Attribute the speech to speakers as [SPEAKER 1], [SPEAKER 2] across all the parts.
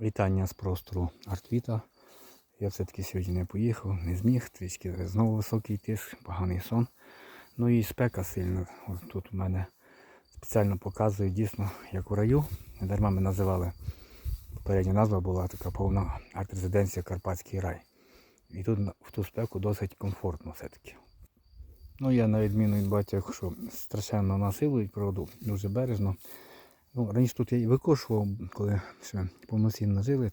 [SPEAKER 1] Вітання з простору Артвіта. Я все-таки сьогодні не поїхав, не зміг, трішки знову високий тиск, поганий сон. Ну і спека сильна. Ось тут у мене спеціально показує дійсно, як у раю. Не дарма ми називали. Попередня назва була така повна арт-резиденція Карпатський рай. І тут в ту спеку досить комфортно все-таки. Ну я на відміну від батьків, що страшенно насилують природу, дуже бережно. Ну, раніше тут я і викошував, коли ще повноцінно жили,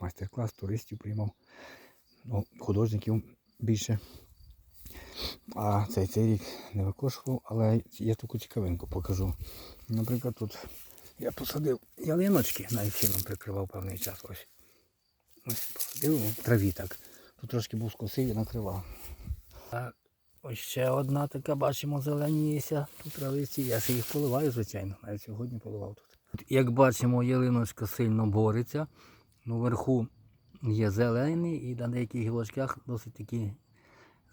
[SPEAKER 1] майстер-клас, туристів приймав, ну, художників більше. А цей, цей рік не викошував, але я таку цікавинку покажу. Наприклад, тут я посадив ялиночки, навіть сіном прикривав певний час. Ось. Ось посадив в траві так. Тут трошки був скосив і накривав. Ось ще одна така, бачимо, зеленіється тут травиці. Я ще їх поливаю, звичайно. Навіть сьогодні поливав тут. Як бачимо, ялиночка сильно бореться. Ну, вверху є зелені і на деяких гілочках досить такі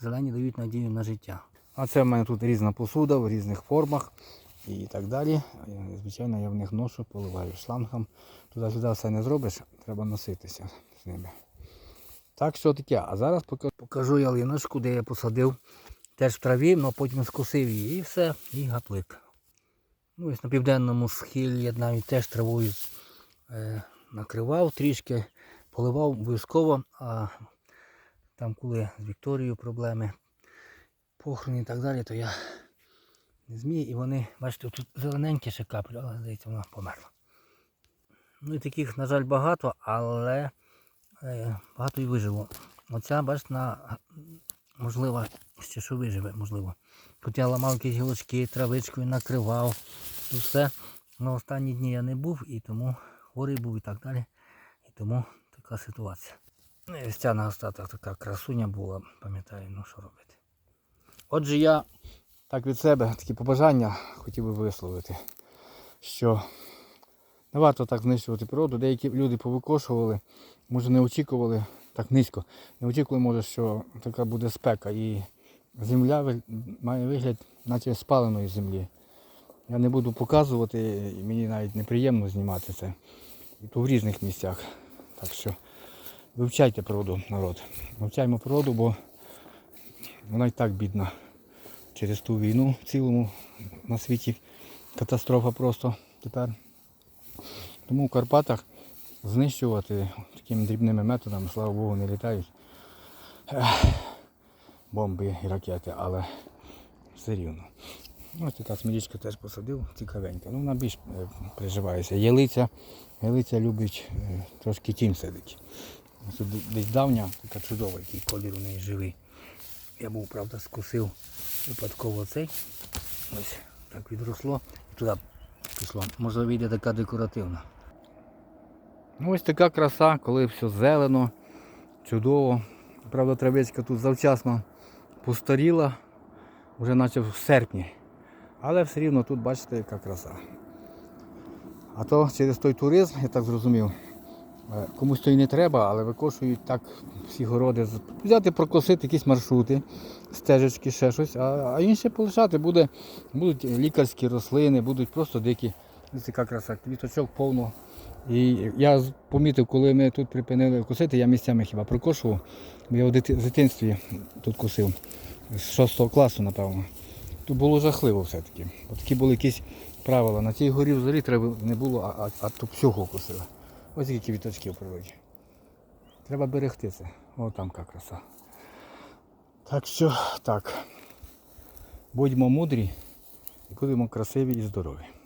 [SPEAKER 1] зелені дають надію на життя. А це в мене тут різна посуда в різних формах і так далі. Звичайно, я в них ношу, поливаю шлангом. Туди-сюди все не зробиш, треба носитися з ними. Так що таке. А зараз пока- покажу ялиночку, де я посадив теж в траві, але потім скосив її і все, і гаплик. Ну, ось на південному схилі я навіть теж травою е, накривав трішки, поливав обов'язково, а там, коли з Вікторією проблеми, похорони і так далі, то я не зміг. І вони, бачите, тут зелененькі ще каплі, але здається, вона померла. Ну і таких, на жаль, багато, але е, багато і вижило. Оця, бачите, можливо, ще що виживе, можливо. Я ламав якісь гілочки, травичкою накривав. Тут все. На останні дні я не був і тому хворий був і так далі. І тому така ситуація. Ну ось ця на остаток така красуня була, пам'ятаю, ну що робити. Отже, я так від себе такі побажання хотів би висловити, що не варто так знищувати природу. Деякі люди повикошували, може не очікували так низько. Не очікували, може, що така буде спека і земля має вигляд, наче спаленої землі. Я не буду показувати, і мені навіть неприємно знімати це. І то в різних місцях. Так що вивчайте природу, народ. Вивчаємо природу, бо вона і так бідна. Через ту війну в цілому на світі катастрофа просто тепер. Тому в Карпатах знищувати такими дрібними методами, слава Богу, не літають бомби і ракети, але все рівно. Ось така смілічка теж посадив, цікавенька. Ну, вона більш е, приживається. Ялиця, ялиця любить е, трошки тінь сидить. Ось десь давня, така чудова, який колір у неї живий. Я був, правда, скусив випадково цей. Ось так відросло і туди пішло. Може вийде така декоративна. Ну, ось така краса, коли все зелено, чудово. Правда, травичка тут завчасно постаріла, вже наче в серпні. Але все рівно тут бачите, яка краса. А то через той туризм, я так зрозумів, е, комусь то й не треба, але викошують так всі городи. Взяти, прокосити якісь маршрути, стежечки, ще щось, а, а інше полишати буде, будуть лікарські рослини, будуть просто дикі. Ось така краса, квіточок повно. І я помітив, коли ми тут припинили косити, я місцями хіба прокошував, бо я в дитинстві тут косив, з 6 класу, напевно. Тут було жахливо все-таки. Такі були якісь правила. На цій горі взагалі треба не було, а, а, а тут всього косили. Ось які квіточки в природі. Треба берегти це. О, там яка краса. Так що так. Будьмо мудрі і будемо красиві і здорові.